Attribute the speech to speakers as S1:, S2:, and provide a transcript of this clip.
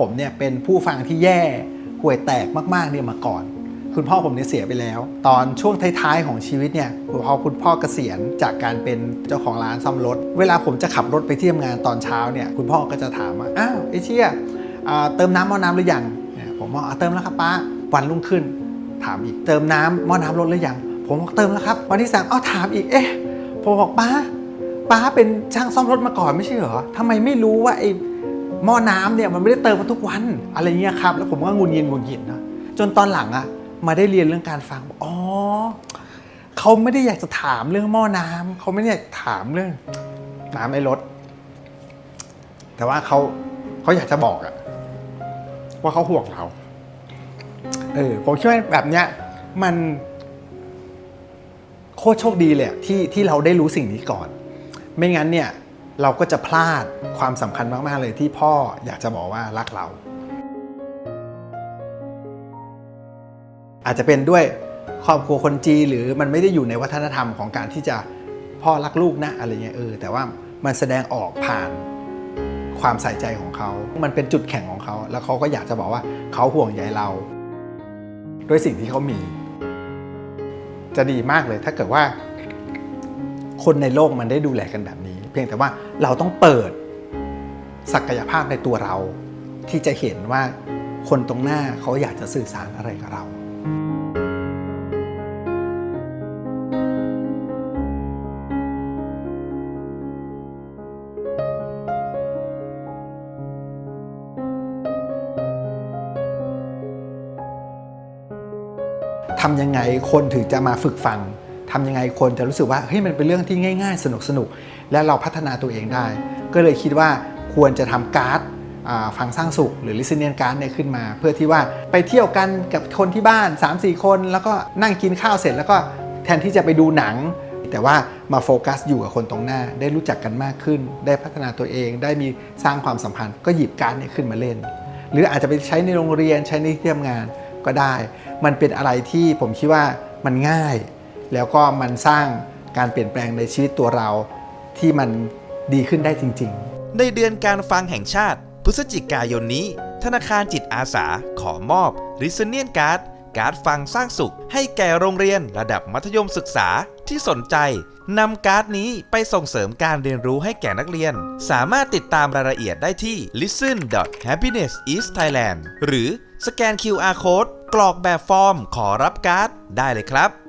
S1: ผมเนี่ยเป็นผู้ฟังที่แย่ห่วยแตกมากๆเนี่ยมาก่อน คุณพ่อผมเนี่ยเสียไปแล้ว ตอนช่วงท้ายๆของชีวิตเนี่ยพอคุณพ่อเกษียณจากการเป็นเจ้าของร้านซ่อมรถ เวลาผมจะขับรถไปที่ทำงานตอนเช้าเนี่ยคุณพ่อก็จะถามว่าอ้าวไอ้เชี่ยอ่าเติมน้ำหม้อน้ำหรือยังเนี่ยผมบอกอ่าเติมแล้วครับป้าวันรุ่งขึ้น ถามอีกเติมน้ำหม้อน้ำรถหรือยังผมบอกเติมแล้วครับ วันที่สามอ้าวถามอีกเอ๊ะผมบอกป้าป้าเป็นช่างซ่อมรถมาก่อนไม่ใช่เหรอทำไมไม่รู้ว่าไอ้ หม้อน้ำเนี่ยมันไม่ได้เติมมาทุกวันอะไรเงี้ยครับแล้วผมก็งุนงินงุนงินนะจนตอนหลังอะมาได้เรียนเรื่องการฟังบอกอ๋อเขาไม่ได้อยากจะถามเรื่องหม้อน้ำเขาไม่ได้อยากถามเรื่องน้ำในรถ แต่ว่าเขาเขาอยากจะบอกอะว่าเขาห่วงเราเออผมคิดว่าแบบเนี้ยมันโคตรโชคดีเลยที่ที่เราได้รู้สิ่งนี้ก่อน ไม่งั้นเนี่ย เราก็จะพลาดความสำคัญมาก ๆ เลยที่พ่ออยากจะบอกว่ารักเรา อาจจะเป็นด้วยครอบครัวคนจีหรือมันไม่ได้อยู่ในวัฒนธรรมของการที่จะพ่อรักลูกนะอะไรเงี้ยเออแต่ว่ามันแสดงออกผ่านความใส่ใจของเขา มันเป็นจุดแข็งของเขา แล้วเขาก็อยากจะบอกว่าเขาห่วงใยเรา ด้วยสิ่งที่เขามี จะดีมากเลยถ้าเกิดว่า คนในโลกมันได้ดูแลกันแบบนี้ เพียงแต่ว่าเราต้องเปิดศักยภาพในตัวเรา ที่จะเห็นว่าคนตรงหน้าเขาอยากจะสื่อสารอะไรกับเราทำยังไงคนถึงจะมาฝึกฟัง ทำยังไงคนจะรู้สึกว่าเฮ้ยมันเป็นเรื่องที่ง่ายๆ สนุกๆและเราพัฒนาตัวเองได้ ก็เลยคิดว่าควรจะทำการ์ดฟังสร้างสุขหรือ listening card เนี่ยขึ้นมา เพื่อที่ว่าไปเที่ยวกันกับคนที่บ้าน 3-4 คน แล้วก็นั่งกินข้าวเสร็จ แล้วก็แทนที่จะไปดูหนัง แต่ว่ามาโฟกัสอยู่กับคนตรงหน้า ได้รู้จักกันมากขึ้น ได้พัฒนาตัวเอง ได้มีสร้างความสัมพันธ์ ก็หยิบการ์ดเนี่ยขึ้นมาเล่น หรืออาจจะไปใช้ในโรงเรียนใช้ในที่ทำงานก็ได้ มันเป็นอะไรที่ผมคิดว่ามันง่าย แล้วก็มันสร้างการเปลี่ยนแปลงในชีวิตตัวเรา ที่มันดีขึ้นได้จริง ๆ
S2: ในเดือนการฟังแห่งชาติ พฤศจิกายนนี้ ธนาคารจิตอาสาขอมอบ r i s o n i a n Card การ์ดฟังสร้างสุข ให้แก่โรงเรียนระดับมัธยมศึกษาที่สนใจนำการ์ดนี้ไปส่งเสริมการเรียนรู้ให้แก่นักเรียน สามารถติดตามรายละเอียดได้ที่ listen.happinessisthailand หรือสแกน QR Code กรอกแบบฟอร์มขอรับการ์ดได้เลยครับ